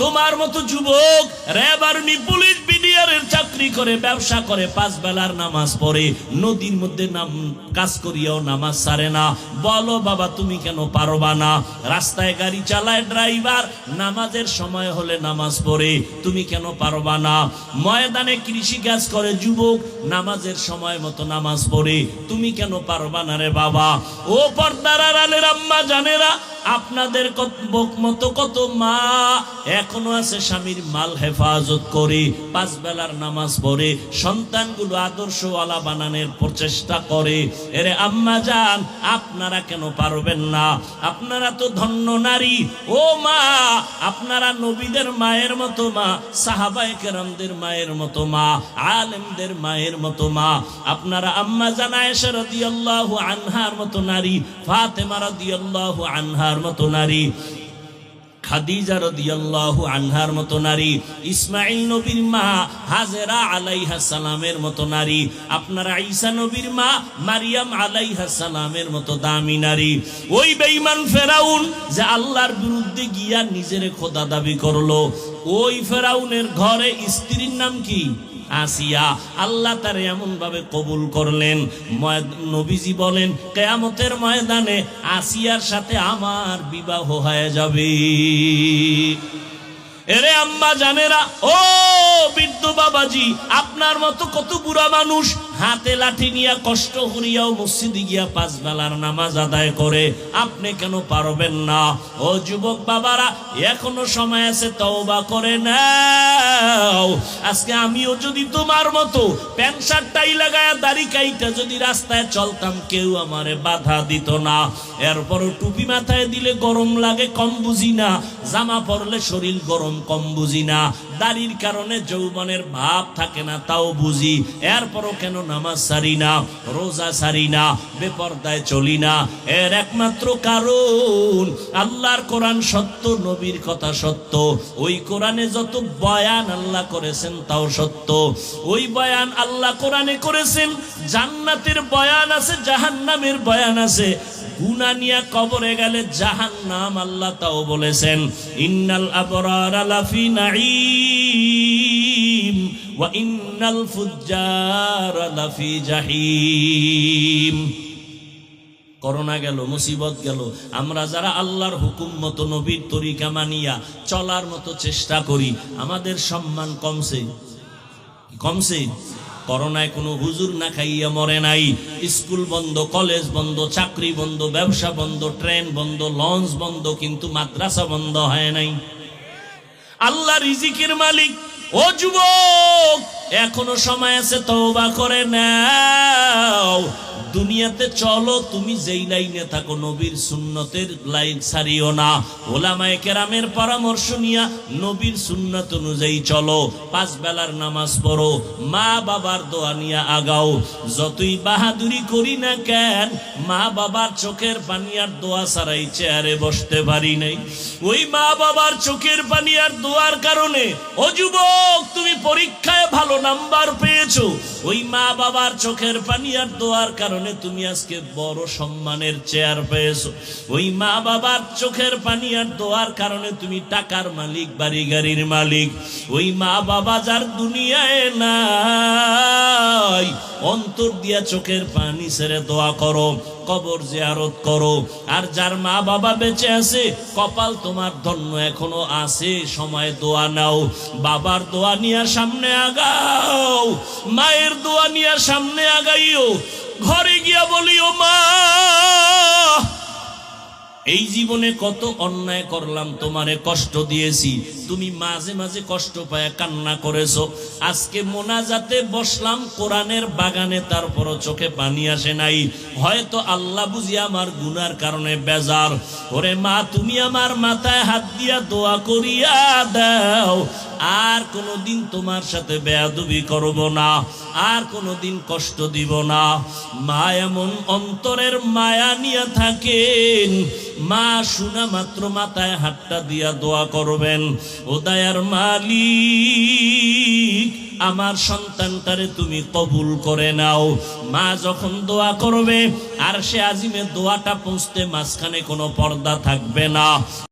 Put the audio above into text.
তোমার মতো যুবক, র্যাব আর্মি, পুলিশ, বিডিআরের চাকরি করে, ব্যবসা করে, পাঁচ বেলার নামাজ পড়ে, নদীর মধ্যে নাম, কাজ করিয়াও নামাজ সারে না। বলো বাবা, তুমি কেন পারবা না? রাস্তায় গাড়ি চালায় ড্রাইভার, নামাজের সময় হলে নামাজ পড়ে, তুমি কেন পারবা না? ময়দানে কৃষি কাজ করে যুবক, নামাজের সময় মতো নামাজ পড়ে, তুমি কেন পারবা না রে বাবা? ও পর্দার আড়ালের আম্মা জানেরা আপনাদের মতো কত মা। এখনও আছে স্বামীর মাল হেফাজত করে, পাঁচ বেলার নামাজ পড়ে, সন্তানগুলো আদর্শওয়ালা বানানোর প্রচেষ্টা করে। এরে আম্মা যান আপনারা কেন পারবেন না? আপনারা তো ধন্য নারী। ও মা, আপনারা নবীদের মায়ের মতো মা সাহাবায়ে কেরামদের মায়ের মতো মা, আলেমদের মায়ের মতো মা। আপনারা আম্মা জান আয়েশা রাদিয়াল্লাহু আনহার মতো নারী, ফাতেমা রাদিয়াল্লাহু আনহার মতো নারী, খাদিজা রাদিয়াল্লাহু আনহার মতো নারী ইসমাইল নবীর মা হাজেরা আলাইহা সালামের মতো নারী, আপনারা ঈসা নবীর মা মারিয়াম আলাইহা সালামের মতো দামি নারী। ওই বেঈমান ফেরাউন যে আল্লাহর বিরুদ্ধে গিয়া নিজের খোদা দাবি করল, ওই ফেরাউনের ঘরে স্ত্রীর নাম কি? আসিয়া আল্লাহ তার এমন ভাবে কবুল করলেন নবীজি বলেন, কেয়ামতের ময়দানে আসিয়ার সাথে আমার বিবাহ হয়ে যাবে। এরে আম্মা জানেরা, ও বৃদ্ধ বাবাজি, আপনার মতো কত বুড়া মানুষ হাতে লাঠি নিয়ে কষ্ট করিয়াও মসজিদে গিয়া পাঁচ বেলার নামাজ আদায় করে। আপনি কেন পারবেন না? ও যুবক বাবারা, এখনও সময় আছে, তওবা করে নাও। আজকে আমিও যদি তোমার মতো প্যান্ট শার্টটাই লাগায় দাড়ি কাইটা যদি রাস্তায় চলতাম, কেউ আমারে বাধা দিত না। এরপরও টুপি মাথায় দিলে গরম লাগে, কম বুঝি না। জামা পরলে শরীর গরম, কম বুঝি না। দাড়ির কারণে যৌবনের ভাব থাকে না, তাও বুঝি। এরপরও কেন নামাজ সারি না, রোজা সারি না, বেপর্দায় চলি না। এর একমাত্র কারণ, আল্লাহর কোরআন সত্য, নবীর কথা সত্য। ওই কোরআনে যত বয়ান আল্লাহ করেছেন তাও সত্য। ওই বয়ান আল্লাহ কোরআনে করেছেন, জান্নাতের বয়ান আছে, জাহান্নামের বয়ান আছে। গুনা নিয়া কবরে গেলে জাহান নাম আল্লাহ তাও বলেছেন, ইন্নাল আবরার লাফি নাঈম। ফুজ্জার লাফি জাহিম করোনা গেল, মুসিবত গেল। আমরা যারা আল্লাহর হুকুম মতো নবীর তরিকা মানিয়া, চলার মতো চেষ্টা করি, আমাদের সম্মান কমছে। কমছে? করোনায় কোনো হুজুর না খাইয়া মরে নাই। স্কুল বন্ধ, কলেজ বন্ধ, চাকরি বন্ধ, ব্যবসা বন্ধ, ট্রেন বন্ধ, লঞ্চ বন্ধ, কিন্তু মাদ্রাসা বন্ধ হয় নাই। আল্লাহ রিজিকের মালিক ও যুবক এখনও সময় আছে তওবা করে নাও দুনিয়াতে চলো, তুমি যেই লাইনে থাকো, নবীর সুন্নতের লাইন ছাড়িও না। ওলামায়ে কেরামের পরামর্শ নিয়া নবীর সুন্নত অনুযায়ী চলো, পাঁচ বেলার নামাজ পড়ো, মা বাবার দোয়া নিয়া আগাও। যতই বাহাদুরি করি না কেন, মা বাবার চোখের পানি আর দোয়া ছাড়াই চেয়ারে বসতে পারি নাই। ওই মা বাবার চোখের পানি আর দোয়ার কারণে, ও যুবক, তুমি পরীক্ষায় ভালো নাম্বার পেয়েছ। ওই মা বাবার চোখের পানি আর দোয়ার কারণে তুমি আজকে বড় সম্মানের চেয়ার পেয়েছ। ওই মা বাবার চোখের পানি আর দোয়ার কারণে তুমি টাকার মালিক, বাড়ি গাড়ির মালিক। ওই মা বাবা যার দুনিয়ায় নাই, অন্তর দিয়া চোখের পানি ছেড়ে দোয়া করো, কবর জিয়ারত করো। আর যার মা বাবা বেঁচে আছে, কপাল তোমার ধন্য এখনও আছে, সময় দোয়া নাও। বাবার দোয়া নিয়ে সামনে আগাও, মায়ের দোয়া নিয়ে সামনে আগাইও। ঘরে গিয়া বলিও মা এই জীবনে কত অন্যায় করলাম তোমারে কষ্ট দিয়েছি। তুমি মাঝে মাঝে কষ্ট পায়, কান্না করেছ। আজকে মোনাজাতে বসলাম, কোরআনের বাগানে তারপরও চোখে পানি আসে নাই। হয়তো আল্লাহ বুঝি আমার গুনার কারণে বেজার। ওরে মা, তুমি আমার মাথায় হাত দিয়া দোয়া করিয়া দাও। আর কোনোদিন তোমার সাথে বেয়াদবি করব না, আর কোনোদিন কষ্ট দিব না। মা, এমন অন্তরের মায়া নিয়ে থাকেন মা শোনা মাত্র মাথায় হাতটা দিয়া দোয়া করবেন। ও দায়ার মালিক, আমার সন্তানটারে তুমি কবুল করে নাও। মা যখন দোয়া করবে, আর সে আজিমে দোয়াটা পৌঁছতে মাঝখানে কোনো পর্দা থাকবে না।